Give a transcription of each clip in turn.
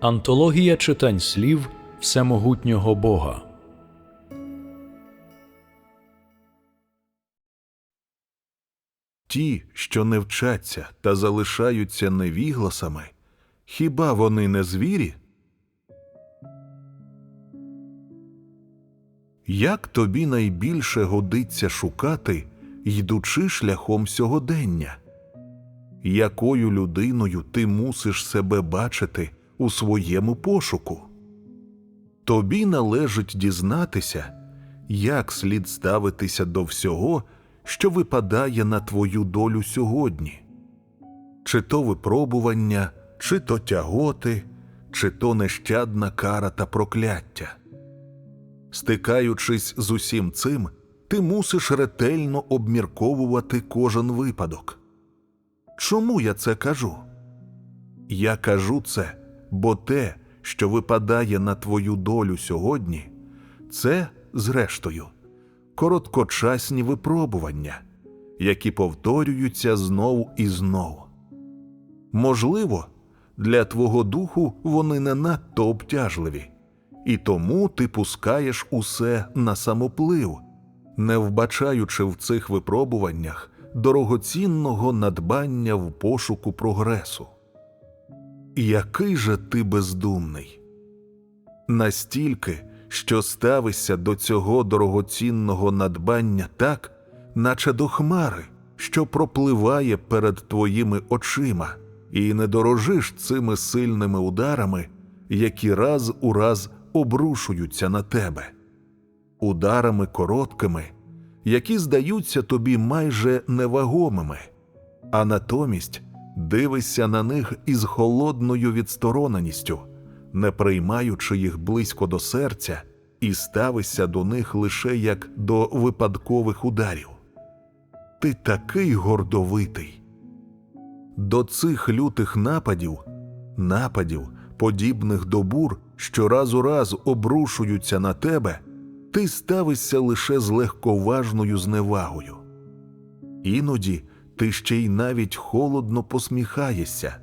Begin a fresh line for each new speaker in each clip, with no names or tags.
Антологія читань слів Всемогутнього Бога.
Ті, що не вчаться та залишаються невігласами, хіба вони не звірі? Як тобі найбільше годиться шукати, йдучи шляхом сьогодення? Якою людиною ти мусиш себе бачити у своєму пошуку? Тобі належить дізнатися, як слід ставитися до всього, що випадає на твою долю сьогодні, чи то випробування, чи то тяготи, чи то нещадна кара та прокляття. Стикаючись з усім цим, ти мусиш ретельно обмірковувати кожен випадок. Чому я це кажу? Я кажу це, бо те, що випадає на твою долю сьогодні, це, зрештою, короткочасні випробування, які повторюються знову і знову. Можливо, для твого духу вони не надто обтяжливі, і тому ти пускаєш усе на самоплив, не вбачаючи в цих випробуваннях дорогоцінного надбання в пошуку прогресу. Який же ти бездумний? Настільки, що ставишся до цього дорогоцінного надбання так, наче до хмари, що пропливає перед твоїми очима, і не дорожиш цими сильними ударами, які раз у раз обрушуються на тебе, ударами короткими, які здаються тобі майже невагомими, а натомість дивишся на них із холодною відстороненістю, не приймаючи їх близько до серця, і ставишся до них лише як до випадкових ударів. Ти такий гордовитий. До цих лютих нападів, нападів, подібних до бур, що раз у раз обрушуються на тебе, ти ставишся лише з легковажною зневагою. Іноді ти ще й навіть холодно посміхаєшся,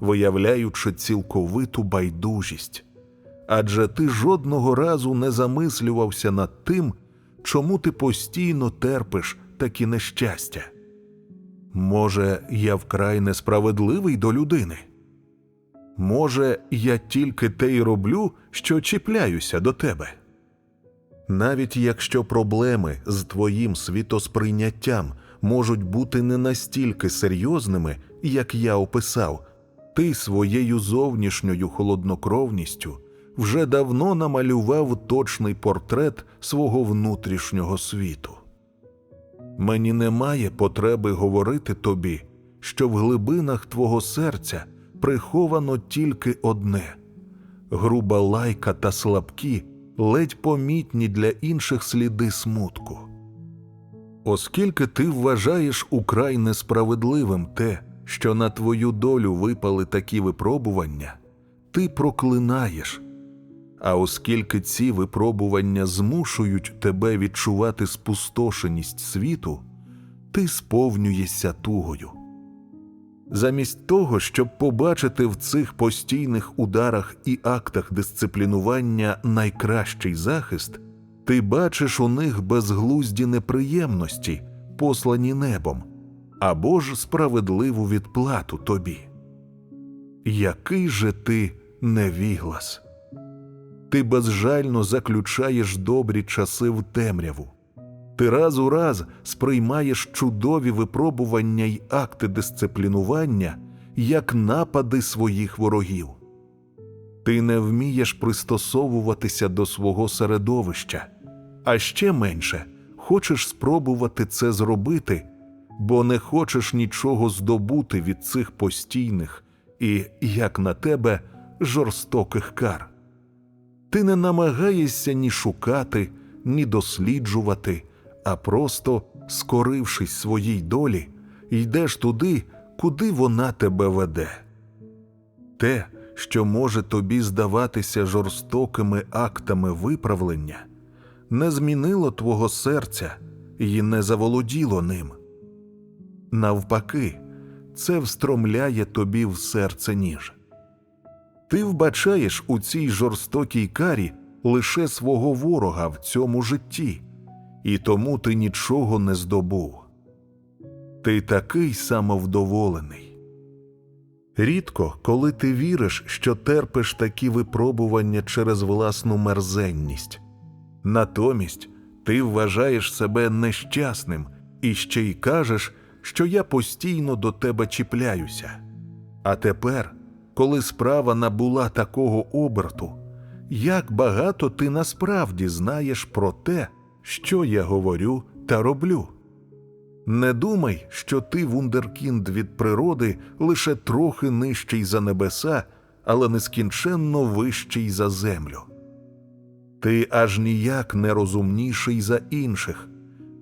виявляючи цілковиту байдужість. Адже ти жодного разу не замислювався над тим, чому ти постійно терпиш такі нещастя. Може, я вкрай несправедливий до людини? Може, я тільки те й роблю, що чіпляюся до тебе. Навіть якщо проблеми з твоїм світосприйняттям можуть бути не настільки серйозними, як я описав, ти своєю зовнішньою холоднокровністю вже давно намалював точний портрет свого внутрішнього світу. Мені немає потреби говорити тобі, що в глибинах твого серця приховано тільки одне груба лайка та слабкі, ледь помітні для інших сліди смутку. Оскільки ти вважаєш украй несправедливим те, що на твою долю випали такі випробування, ти проклинаєш. А оскільки ці випробування змушують тебе відчувати спустошеність світу, ти сповнюєшся тугою. Замість того, щоб побачити в цих постійних ударах і актах дисциплінування найкращий захист, ти бачиш у них безглузді неприємності, послані небом, або ж справедливу відплату тобі. Який же ти невіглас! Ти безжально заключаєш добрі часи в темряву. Ти раз у раз сприймаєш чудові випробування й акти дисциплінування як напади своїх ворогів. Ти не вмієш пристосовуватися до свого середовища, а ще менше хочеш спробувати це зробити, бо не хочеш нічого здобути від цих постійних і, як на тебе, жорстоких кар. Ти не намагаєшся ні шукати, ні досліджувати, а просто, скорившись своїй долі, йдеш туди, куди вона тебе веде. Те, що може тобі здаватися жорстокими актами виправлення, не змінило твого серця і не заволоділо ним. Навпаки, це встромляє тобі в серце ніж. Ти вбачаєш у цій жорстокій карі лише свого ворога в цьому житті, і тому ти нічого не здобув. Ти такий самовдоволений. Рідко, коли ти віриш, що терпиш такі випробування через власну мерзенність. Натомість ти вважаєш себе нещасним і ще й кажеш, що я постійно до тебе чіпляюся. А тепер, коли справа набула такого оберту, як багато ти насправді знаєш про те, що я говорю та роблю. Не думай, що ти вундеркінд від природи лише трохи нижчий за небеса, але нескінченно вищий за землю. Ти аж ніяк не розумніший за інших.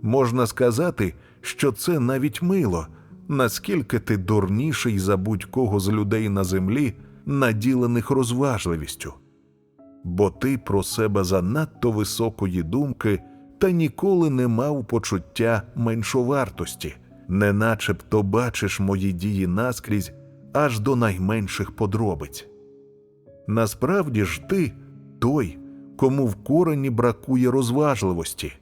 Можна сказати, що це навіть мило, наскільки ти дурніший за будь-кого з людей на землі, наділених розважливістю. Бо ти про себе занадто високої думки та ніколи не мав почуття меншовартості, не начебто бачиш мої дії наскрізь аж до найменших подробиць. Насправді ж ти той, кому в корені бракує розважливості,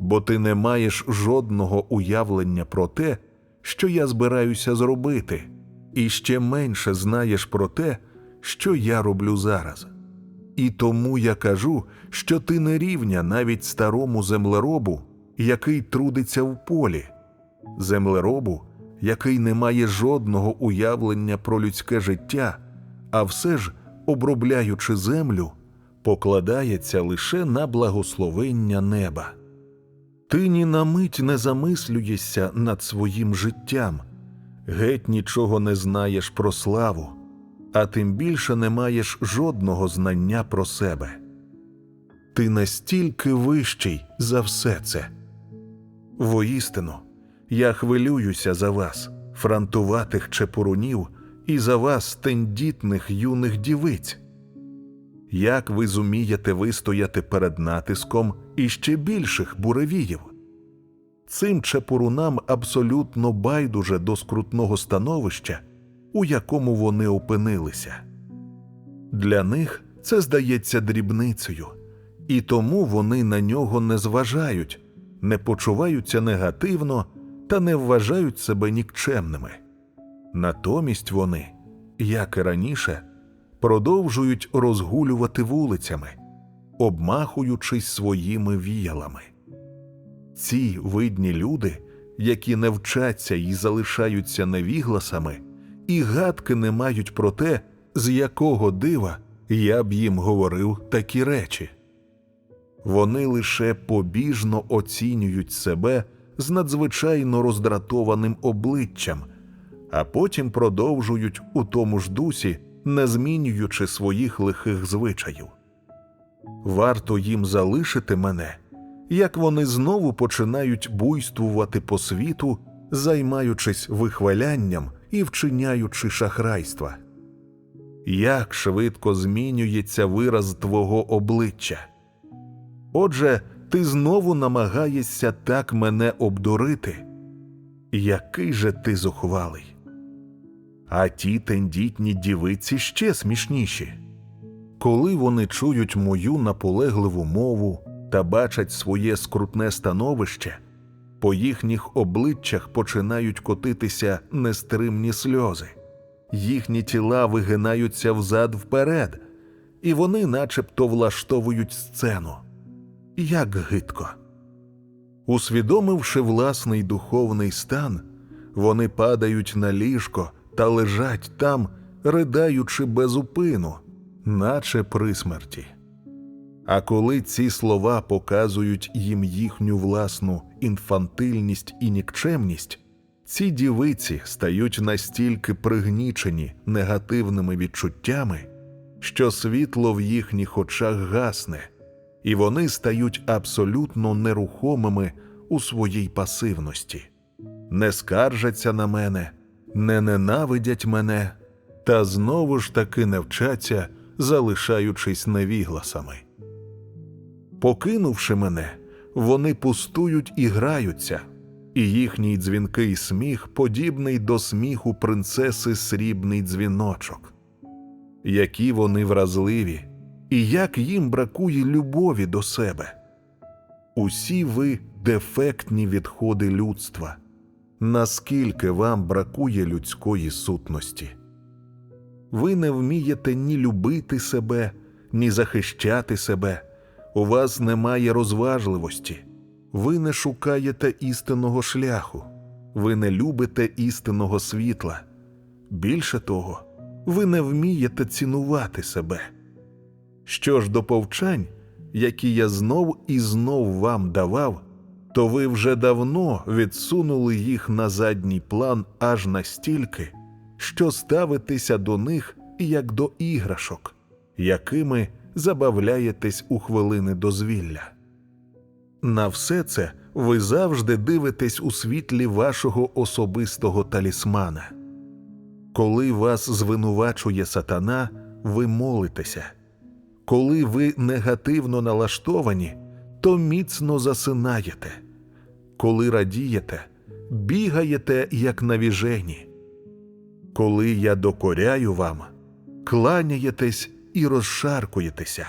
бо ти не маєш жодного уявлення про те, що я збираюся зробити, і ще менше знаєш про те, що я роблю зараз. І тому я кажу, що ти не рівня навіть старому землеробу, який трудиться в полі, землеробу, який не має жодного уявлення про людське життя, а все ж, обробляючи землю, покладається лише на благословення неба. Ти ні на мить не замислюєшся над своїм життям, геть нічого не знаєш про славу, а тим більше не маєш жодного знання про себе. Ти настільки вищий за все це. Воістину, я хвилююся за вас, франтуватих чепурунів, і за вас, тендітних юних дівиць. Як ви зумієте вистояти перед натиском іще більших буревіїв? Цим чепурунам абсолютно байдуже до скрутного становища, у якому вони опинилися. Для них це здається дрібницею, і тому вони на нього не зважають, не почуваються негативно та не вважають себе нікчемними. Натомість вони, як і раніше, продовжують розгулювати вулицями, обмахуючись своїми віялами. Ці видні люди, які не вчаться і залишаються невігласами, і гадки не мають про те, з якого дива я б їм говорив такі речі. Вони лише побіжно оцінюють себе з надзвичайно роздратованим обличчям, а потім продовжують у тому ж дусі, не змінюючи своїх лихих звичаїв. Варто їм залишити мене, як вони знову починають буйствувати по світу, займаючись вихвалянням і вчиняючи шахрайства. Як швидко змінюється вираз твого обличчя. Отже, ти знову намагаєшся так мене обдурити. Який же ти зухвалий? А ті тендітні дівиці ще смішніші. Коли вони чують мою наполегливу мову та бачать своє скрутне становище, по їхніх обличчях починають котитися нестримні сльози, їхні тіла вигинаються взад вперед, і вони начебто влаштовують сцену. Як гидко. Усвідомивши власний духовний стан, вони падають на ліжко та лежать там, ридаючи без упину, наче при смерті. А коли ці слова показують їм їхню власну інфантильність і нікчемність, ці дівиці стають настільки пригнічені негативними відчуттями, що світло в їхніх очах гасне, і вони стають абсолютно нерухомими у своїй пасивності, не скаржаться на мене, не ненавидять мене, та знову ж таки не вчаться, залишаючись невігласами. Покинувши мене, вони пустують і граються, і їхній дзвінкий сміх подібний до сміху принцеси срібний дзвіночок. які вони вразливі, і як їм бракує любові до себе. Усі ви дефектні відходи людства. Наскільки вам бракує людської сутності? Ви не вмієте ні любити себе, ні захищати себе. У вас немає розважливості. Ви не шукаєте істинного шляху, ви не любите істинного світла. Більше того, ви не вмієте цінувати себе. Що ж до повчань, які я знов і знов вам давав, то ви вже давно відсунули їх на задній план аж настільки, що ставитеся до них як до іграшок, якими забавляєтесь у хвилини дозвілля. На все це ви завжди дивитесь у світлі вашого особистого талісмана. Коли вас звинувачує сатана, ви молитеся. Коли ви негативно налаштовані, то міцно засинаєте. Коли радієте, бігаєте, як навіжені. Коли я докоряю вам, кланяєтесь і розшаркуєтеся,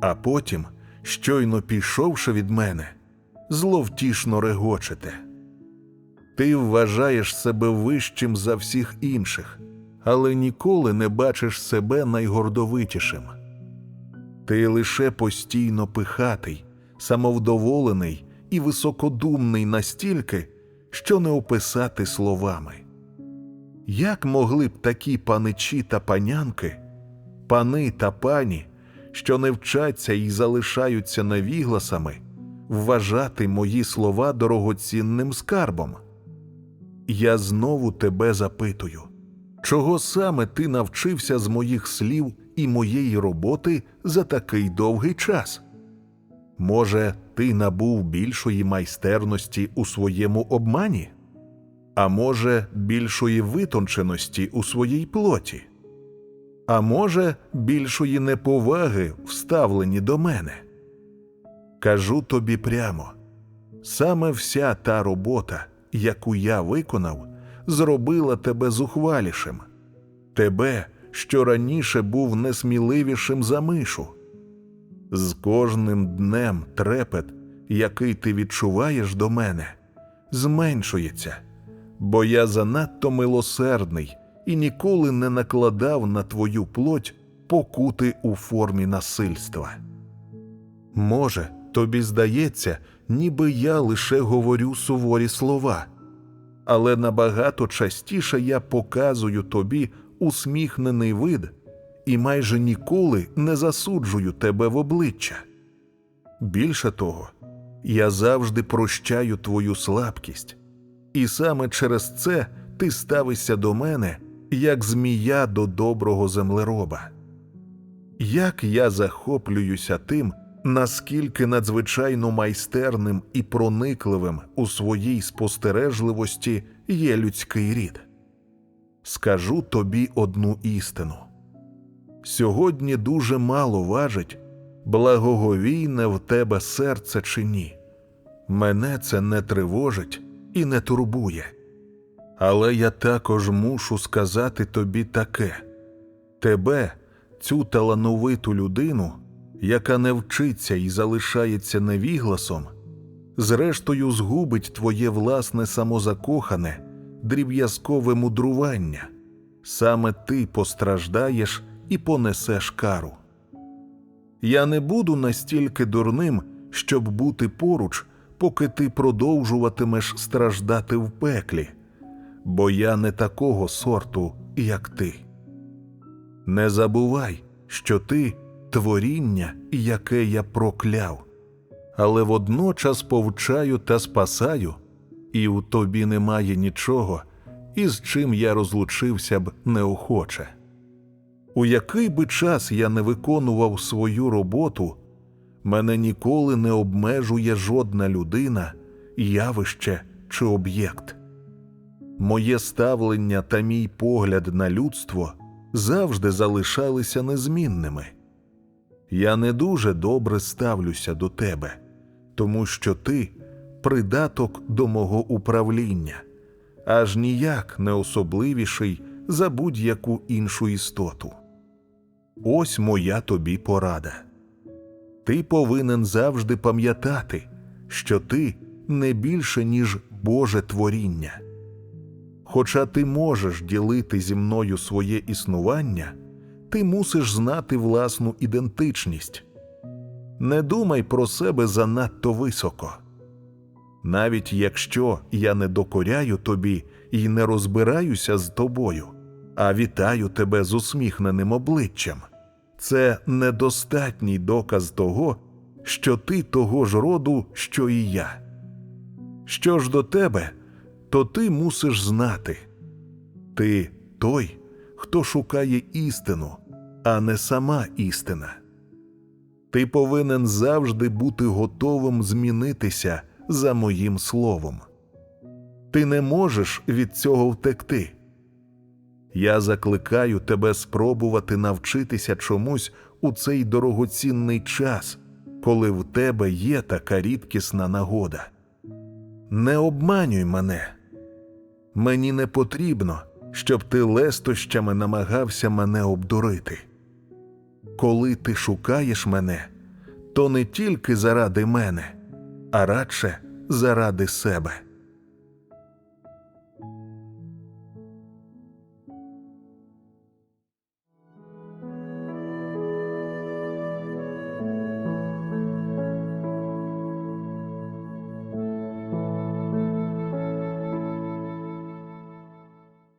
а потім, щойно пішовши від мене, зловтішно регочете. Ти вважаєш себе вищим за всіх інших, але ніколи не бачиш себе найгордовитішим. Ти лише постійно пихатий, самовдоволений і високодумний настільки, що не описати словами. Як могли б такі паничі та панянки, пани та пані, що не вчаться і залишаються невігласами, вважати мої слова дорогоцінним скарбом? Я знову тебе запитую, чого саме ти навчився з моїх слів і моєї роботи за такий довгий час? Може, ти набув більшої майстерності у своєму обмані? А може, більшої витонченості у своїй плоті? А може, більшої неповаги вставлені до мене? Кажу тобі прямо, саме вся та робота, яку я виконав, зробила тебе зухвалішим, тебе, що раніше був несміливішим за мишу. З кожним днем трепет, який ти відчуваєш до мене, зменшується, бо я занадто милосердний і ніколи не накладав на твою плоть покути у формі насильства. Може, тобі здається, ніби я лише говорю суворі слова, але набагато частіше я показую тобі усміхнений вид і майже ніколи не засуджую тебе в обличчя. Більше того, я завжди прощаю твою слабкість, і саме через це ти ставишся до мене, як змія до доброго землероба. Як я захоплююся тим, наскільки надзвичайно майстерним і проникливим у своїй спостережливості є людський рід. Скажу тобі одну істину. Сьогодні дуже мало важить, благоговійне в тебе серце чи ні. Мене це не тривожить і не турбує. Але я також мушу сказати тобі таке: тебе, цю талановиту людину, яка не вчиться і залишається невігласом, зрештою згубить твоє власне самозакохане, дріб'язкове мудрування. Саме ти постраждаєш і понесеш кару. Я не буду настільки дурним, щоб бути поруч, поки ти продовжуватимеш страждати в пеклі, бо я не такого сорту, як ти. Не забувай, що ти творіння, яке я прокляв, але водночас повчаю та спасаю, і у тобі немає нічого, із чим я розлучився б неохоче. У який би час я не виконував свою роботу, мене ніколи не обмежує жодна людина, явище чи об'єкт. Моє ставлення та мій погляд на людство завжди залишалися незмінними. Я не дуже добре ставлюся до тебе, тому що ти придаток до мого управління, аж ніяк не особливіший за будь-яку іншу істоту. Ось моя тобі порада. Ти повинен завжди пам'ятати, що ти не більше, ніж Боже творіння. Хоча ти можеш ділити зі мною своє існування, ти мусиш знати власну ідентичність. Не думай про себе занадто високо. Навіть якщо я не докоряю тобі і не розбираюся з тобою, а вітаю тебе з усміхненим обличчям, це недостатній доказ того, що ти того ж роду, що і я. Що ж до тебе, то ти мусиш знати ти той, хто шукає істину, а не сама істина. Ти повинен завжди бути готовим змінитися за моїм словом. Ти не можеш від цього втекти. Я закликаю тебе спробувати навчитися чомусь у цей дорогоцінний час, коли в тебе є така рідкісна нагода. Не обманюй мене. Мені не потрібно, щоб ти лестощами намагався мене обдурити. Коли ти шукаєш мене, то не тільки заради мене, а радше заради себе.